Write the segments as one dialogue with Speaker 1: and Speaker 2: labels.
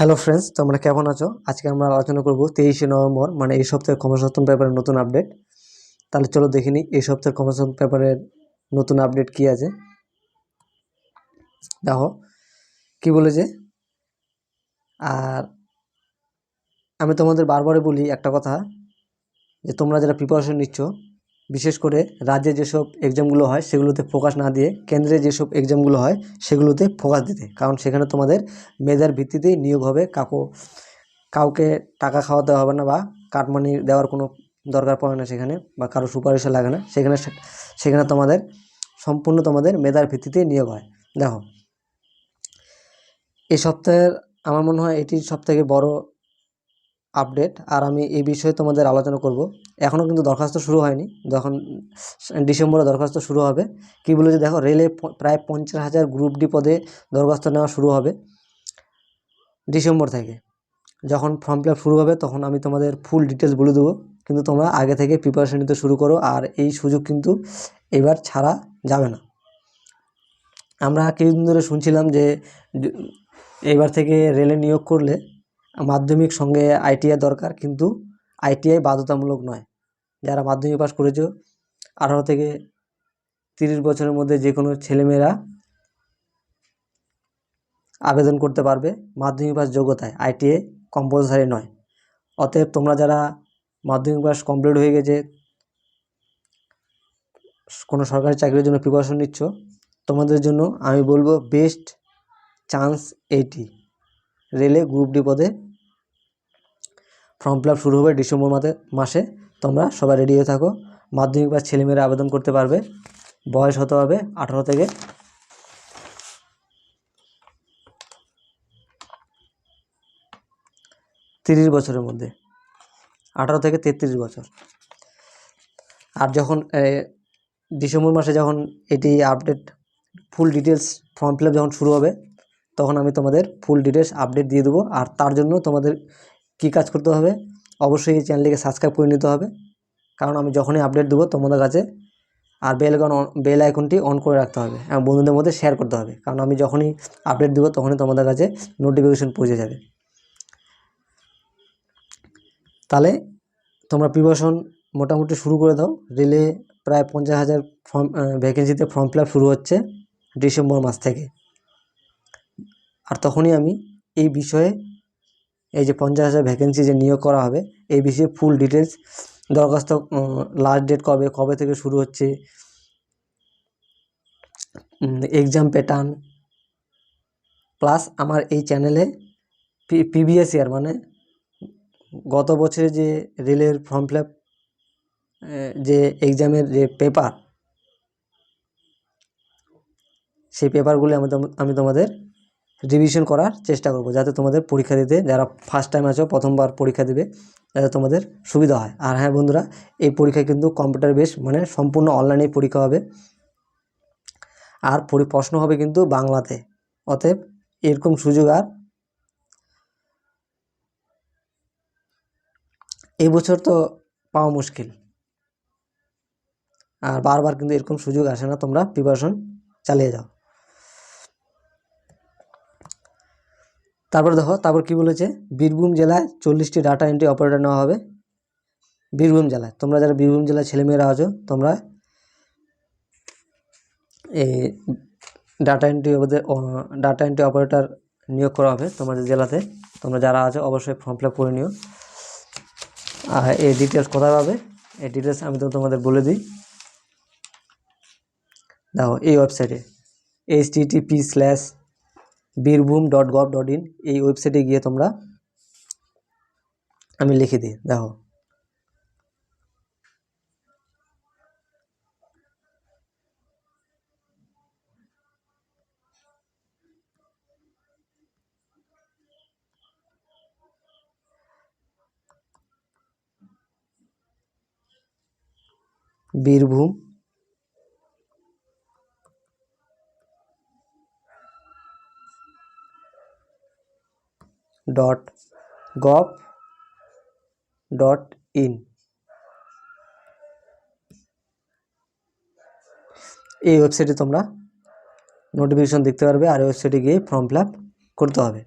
Speaker 1: Hello friends তোমরা কেমন আছো? আজকে আমরা আলোচনা করব তেইশে নভেম্বর মানে এই সপ্তাহে কমার্সত্তম পেপারের নতুন আপডেট তাহলে চলো দেখে নিই, এই সপ্তাহের কমার্সত্তম পেপারের নতুন আপডেট কি আছে? দেখো, কি বলেছে? আর আমি তোমাদের বারবারই বলি একটা কথা, যে তোমরা যারা প্রিপারেশন নিচ্ছ বিশেষ করে রাজ্যে যেসব এক্সামগুলো হয়, সেগুলোতে ফোকাস না দিয়ে কেন্দ্রে যেসব এক্সামগুলো হয়, সেগুলোতে ফোকাস দিতে। কারণ সেখানে তোমাদের মেধার ভিত্তিতেই নিয়োগ হবে কাকু। কাউকে টাকা খাওয়াতে হবে না বা কাটমানি দেওয়ার কোনো দরকার পড়ে না সেখানে বা কারও সুপারিশে লাগে না। সেখানে সেখানে তোমাদের সম্পূর্ণ তোমাদের মেধার ভিত্তিতেই নিয়োগ হয়। দেখো এই সপ্তাহের, আমার মনে হয় এটি সবথেকে বড় আপডেট আর আমি এই বিষয়ে তোমাদের আলোচনা করব। এখনও কিন্তু দরখাস্ত শুরু হয়নি। যখন ডিসেম্বরে দরখাস্ত শুরু হবে, কী বলেছে দেখো রেলে প্রায় পঞ্চাশ হাজার গ্রুপ ডি পদে দরখাস্ত নেওয়া শুরু হবে ডিসেম্বর থেকে। যখন ফর্ম ফিল শুরু হবে, তখন আমি তোমাদের ফুল ডিটেলস বলে দেবো। কিন্তু তোমরা আগে থেকে প্রিপারেশন নিতে শুরু করো, আর এই সুযোগ কিন্তু এবার ছাড়া যাবে না। আমরা কিছুদিন ধরে শুনছিলাম যে, এবার থেকে রেলে নিয়োগ করলে মাধ্যমিক সঙ্গে আইটিআই দরকার, কিন্তু আইটিআই বাধ্যতামূলক নয়। যারা মাধ্যমিক পাস করেছ, আঠারো থেকে তিরিশ বছরের মধ্যে যে কোনো ছেলেমেয়েরা আবেদন করতে পারবে মাধ্যমিক পাস যোগ্যতায়। আইটিআই কম্পালসারি নয়। অতএব তোমরা যারা মাধ্যমিক পাস কমপ্লিট হয়ে গেছে, কোনো সরকারি চাকরির জন্য প্রিপারেশন নিচ্ছ, তোমাদের জন্য আমি বলব বেস্ট চান্স এইটি রেলে গ্রুপ ডি পদে ফর্ম ফিল শুরু হবে ডিসেম্বর মাসে মাসে। তোমরা সবাই রেডি হয়ে থাকো। মাধ্যমিক পাস ছেলেমেয়েরা আবেদন করতে পারবে। বয়স হতে হবে আঠারো থেকে। তিরিশ বছরের মধ্যে। আঠারো থেকে তেত্রিশ বছর। আর যখন ডিসেম্বর মাসে যখন এটি update full details form fill যখন শুরু হবে তখন আমি তোমাদের ফুল ডিটেলস আপডেট দিয়ে দেবো। আর তার জন্য তোমাদের কী কাজ করতে হবে, অবশ্যই এই চ্যানেলটিকে সাবস্ক্রাইব করে নিতে হবে। কারণ আমি যখনই আপডেট দেবো তোমাদের কাছে, আর বেল আইকন বেল আইকনটি অন করে রাখতে হবে এবং বন্ধুদের মধ্যে শেয়ার করতে হবে। কারণ আমি যখনই আপডেট দেবো তখনই তোমাদের কাছে নোটিফিকেশন পৌঁছে যাবে। তাহলে তোমরা প্রিপারেশন মোটামুটি শুরু করে দাও। রেলে প্রায় পঞ্চাশ হাজার ফর্ম ভ্যাকেন্সিতে ফর্ম ফিল শুরু হচ্ছে ডিসেম্বর মাস থেকে। আর তখনই আমি এই বিষয়ে এই যে পঞ্চাশ হাজার ভ্যাকেন্সি যে নিয়োগ করা হবে, এই বিষয়ে ফুল ডিটেলস দরখাস্ত লাস্ট ডেট কবে কবে থেকে শুরু হচ্ছে এক্সাম প্যাটার্ন প্লাস আমার এই চ্যানেলে প্রিভিয়াস ইয়ার মানে গত বছরে যে রেলের ফর্ম ফিল যে এক্সামের যে পেপার সেই পেপারগুলি আমি আমি তোমাদের রিভিশন করার চেষ্টা করব, যাতে তোমাদের পরীক্ষা দিতে যারা ফার্স্ট টাইম আছো, প্রথমবার পরীক্ষা দেবে, যাতে তোমাদের সুবিধা হয়। আর হ্যাঁ বন্ধুরা, এই পরীক্ষা কিন্তু কম্পিউটার বেস মানে সম্পূর্ণ অনলাইনে পরীক্ষা হবে। আর পরি প্রশ্ন হবে কিন্তু বাংলাতে। অতএব এরকম সুযোগ আর এই বছর তো পাওয়া মুশকিল। আর বারবার কিন্তু এরকম সুযোগ আসে না, তোমরা প্রিপারেশন চালিয়ে যাও। তারপর দেখো, তারপর কি বলেছে? বীরভূম জেলায় চল্লিশটি ডাটা এন্ট্রি অপারেটর নেওয়া হবে। বীরভূম জেলায়। তোমরা যারা বীরভূম জেলায় ছেলেমেয়েরা আছো, তোমরা এই data entry data entry operator নিয়োগ করা হবে তোমাদের জেলাতে। তোমরা যারা আছো, অবশ্যই ফর্ম ফিল করে নিও। আর এই ডিটেলস কোথায় পাবে? এই ডিটেলস আমি তো তোমাদের বলে দিই। দেখো, এই ওয়েবসাইটে HTTP slash Birbhum dot gov dot in এই ওয়েবসাইটে গিয়ে তোমরা আমি লিখে দিই দেখো। Birbhum dot gov dot in এই ওয়েবসাইটে তোমরা নোটিফিকেশন দেখতে পারবে আর ওয়েবসাইটে গিয়ে ফর্ম ফিল করতে হবে।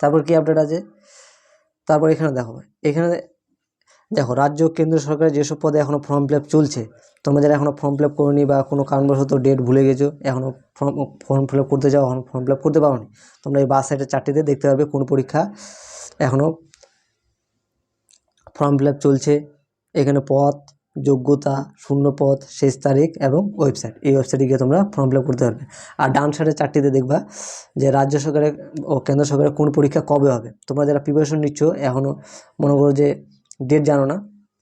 Speaker 1: তারপর কি আপডেট আছে? তারপর এখানে দেখো, এখানে দেখো, রাজ্য কেন্দ্র সরকারের যেসব পদে এখনও ফর্ম ফিল চলছে, তোমরা যারা এখনও ফর্ম ফিল আপ করোনি বা কোনো কারণবশত ডেট ভুলে গেছো এখনও ফর্ম ফর্ম ফিল করতে যাও এখন ফর্ম ফিল করতে পারোনি, তোমরা এই বাস সাইডের চারটিতে দেখতে পারবে কোন পরীক্ষা এখনও ফর্ম ফিল চলছে। এখানে পথ, যোগ্যতা, শূন্য পথ, শেষ তারিখ এবং ওয়েবসাইট এই ওয়েবসাইটে গিয়ে তোমরা ফর্ম ফিল করতে পারবে। আর ডান সাইডের চারটিতে দেখবা যে রাজ্য সরকারের ও কেন্দ্র সরকারের কোন পরীক্ষা কবে হবে। তোমরা যারা প্রিপারেশন নিচ্ছ এখনও মনে করো যে ডেট জানো না।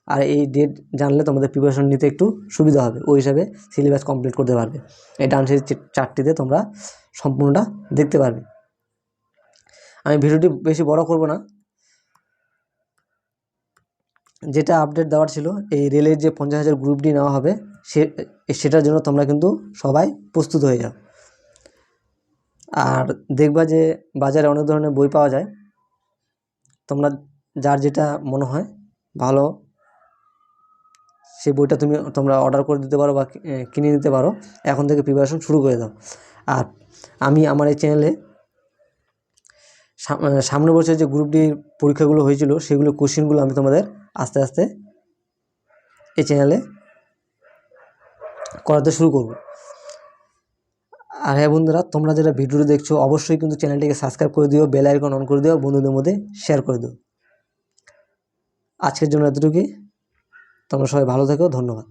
Speaker 1: আর এই ডেট জানলে তোমাদের প্রিপারেশন নিতে একটু সুবিধা হবে। ওই হিসাবে সিলেবাস কমপ্লিট করতে পারবে। এই ডান সাইড চারটিতে তোমরা সম্পূর্ণটা দেখতে পারবে। আমি ভিডিওটি বেশি বড় করব না। যেটা আপডেট দেওয়ার ছিল, এই রেলের যে পঞ্চাশ হাজার গ্রুপ ডি নেওয়া হবে, সে সেটার জন্য তোমরা কিন্তু সবাই প্রস্তুত হয়ে যাও। আর দেখবা যে বাজারে অনেক ধরনের বই পাওয়া যায়। তোমরা যার যেটা মনে হয় ভালো। সেই বইটা তুমি, তোমরা অর্ডার করে দিতে পারো বা কিনে নিতে পারো। এখন থেকে প্রিপারেশন শুরু করে দাও। আর আমি আমার এই চ্যানেলে সামনের বছর যে গ্রুপ ডির পরীক্ষাগুলো হয়েছিল, সেগুলো কোশ্চেনগুলো আমি তোমাদের আস্তে আস্তে এই চ্যানেলে করাতে শুরু করব। আর হ্যাঁ বন্ধুরা, তোমরা যারা ভিডিওটি দেখছ, অবশ্যই কিন্তু চ্যানেলটিকে সাবস্ক্রাইব করে দিও বেল আইকন অন করে দিও, বন্ধুদের মধ্যে শেয়ার করে দিও। আজকের জন্য এতটুকুই। তোমরা সবাই ভালো থেকো ধন্যবাদ।